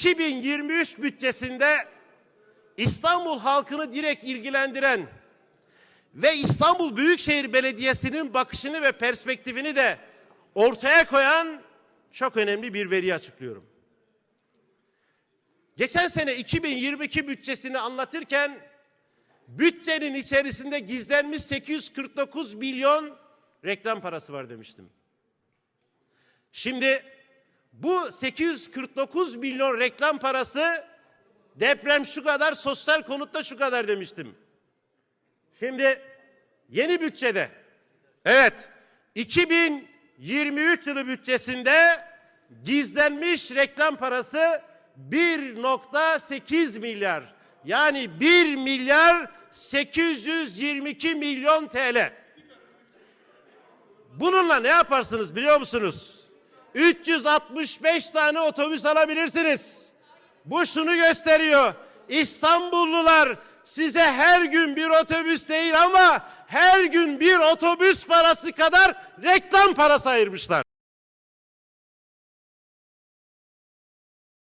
2023 bütçesinde İstanbul halkını direkt ilgilendiren ve İstanbul Büyükşehir Belediyesi'nin bakışını ve perspektifini de ortaya koyan çok önemli bir veri açıklıyorum. Geçen sene 2022 bütçesini anlatırken bütçenin içerisinde gizlenmiş 849 milyon reklam parası var demiştim. Şimdi bu 849 milyon reklam parası deprem şu kadar, sosyal konutta şu kadar demiştim. Şimdi yeni bütçede evet 2023 yılı bütçesinde gizlenmiş reklam parası 1.8 milyar. Yani 1 milyar 822 milyon TL. Bununla ne yaparsınız biliyor musunuz? 365 tane otobüs alabilirsiniz. Bu şunu gösteriyor. İstanbullular size her gün bir otobüs değil ama her gün bir otobüs parası kadar reklam parası ayırmışlar.